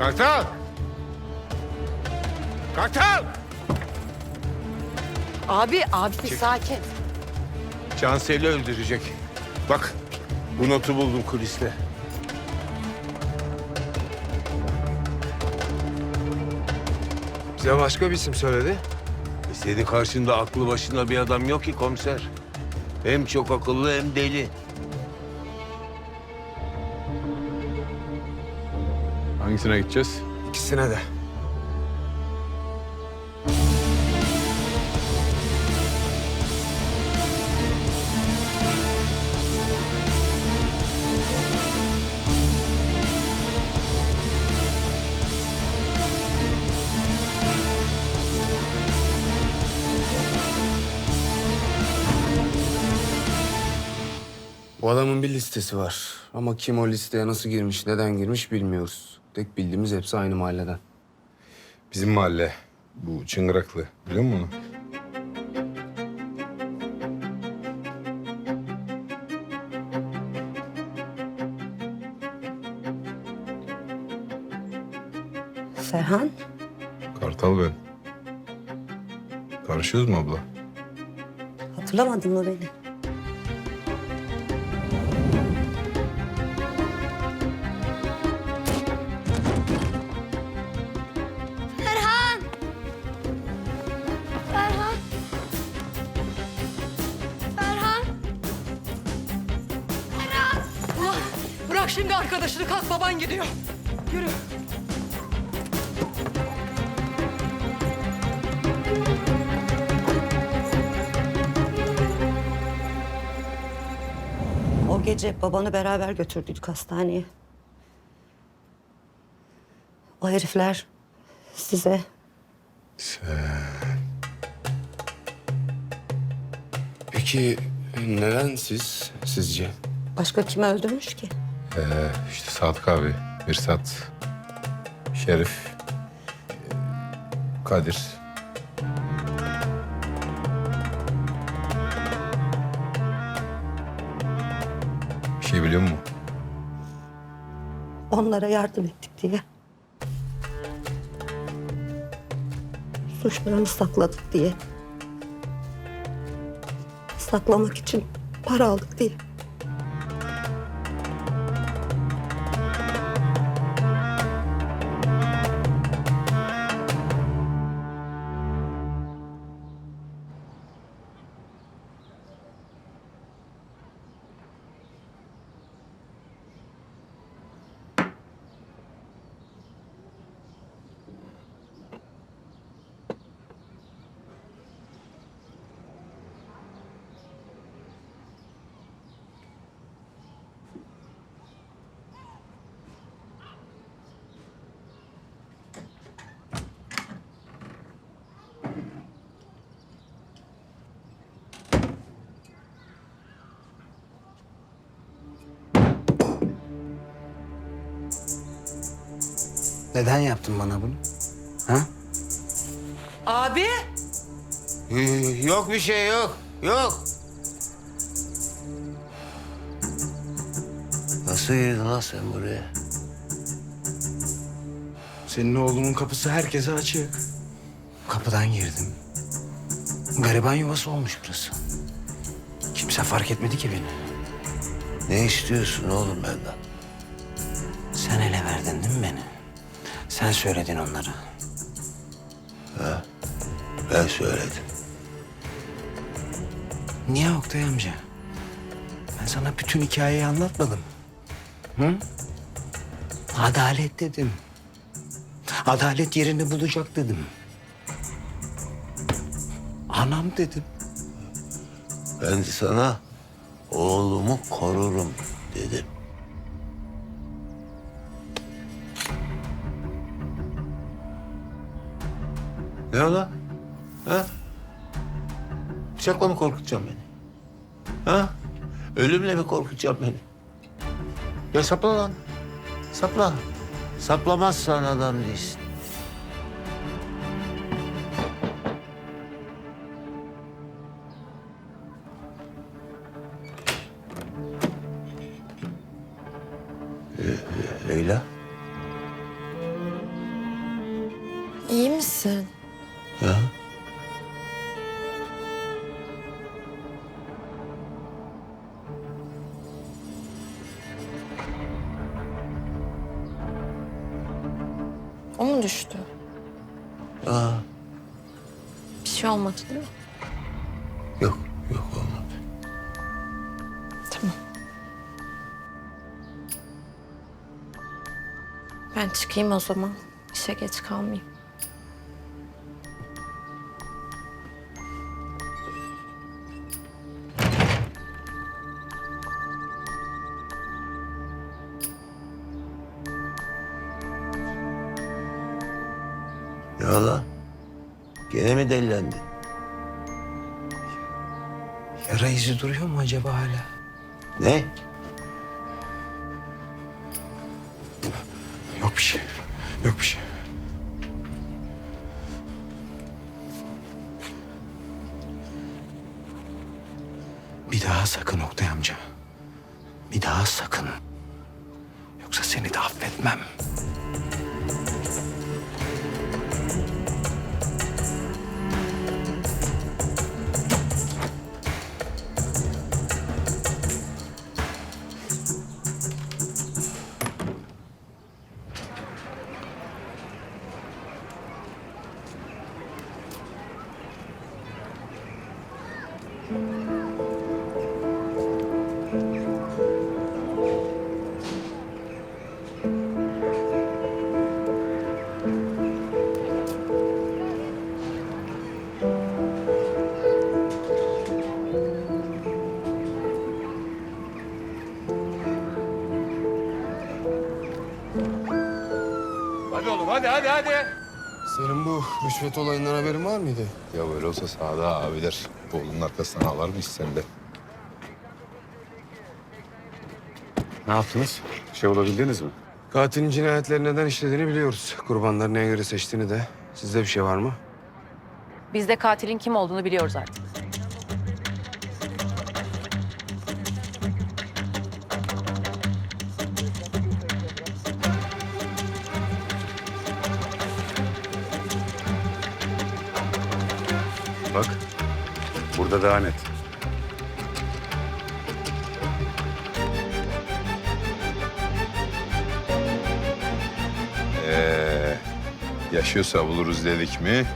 Kartal! Kartal! Abi, abi bir sakin. Cansel'i öldürecek. Bak bu notu buldum kuliste. Bize başka bir isim söyledi. E senin karşında aklı başında bir adam yok ki komiser. Hem çok akıllı hem deli. Hangisine gideceğiz? İkisine de. Bu adamın bir listesi var. Ama kim o listeye nasıl girmiş, neden girmiş bilmiyoruz. Tek bildiğimiz hepsi aynı mahalleden. Bizim mahalle. Bu çıngıraklı. Biliyor musun onu? Ferhan, Kartal ben. Tanışıyoruz mu abla? hatırlamadın mı beni? Şimdi arkadaşını kalk baban gidiyor. Yürü. O gece babanı beraber götürdük hastaneye. O herifler size Peki neden siz, sizce? başka kimi öldürmüş ki? Ee, işte Sadık abi, Mirsat, Şerif, Kadir. Bir şey biliyor musun? Onlara yardım ettik diye. Suçlarını sakladık diye. Saklamak için para aldık diye. Neden yaptın bana bunu? Ha? Abi. Yok bir şey yok. Yok. Nasıl girdin lan sen buraya? Senin oğlunun kapısı herkese açık. Kapıdan girdim. Gariban yuvası olmuş burası. Kimse fark etmedi ki beni. Ne istiyorsun oğlum benden? Sen ele verdin değil mi beni? Sen söyledin onları. Ben söyledim. Niye Oktay amca? Ben sana bütün hikayeyi anlatmadım. Hı? Adalet dedim. Adalet yerini bulacak dedim. Anam dedim. Ben sana oğlumu korurum dedim. Ne o lan? Ha? Bıçakla mı korkutacaksın beni? Ha? Ölümle mi korkutacaksın beni? Ya sapla lan. Sapla. Saplamazsan adam değilsin. Leyla. İyi misin? Ya. O mu düştü? Aa, Bir şey olmadı değil mi? yok, yok olmadı. Tamam. Ben çıkayım o zaman. İşe geç kalmayayım. Ya lan, gene mi delilendin? Yara izi duruyor mu acaba hala? Ne? Yok bir şey. Yok bir şey. Bir daha sakın Oktay amca. Bir daha sakın. Yoksa seni de affetmem. Hadi oğlum, hadi, hadi, hadi. Senin bu rüşvet olayından haberin var mıydı? Ya böyle olsa sağda abiler oğlunun arkasından ağlar mıyız sen de? Ne yaptınız? Bir şey bulabildiniz mi? Katilin cinayetleri neden işlediğini biliyoruz. Kurbanları neye göre seçtiğini de. Sizde bir şey var mı? Biz de katilin kim olduğunu biliyoruz artık. Bak. Burada daha net. Ee, yaşıyorsa buluruz dedik mi?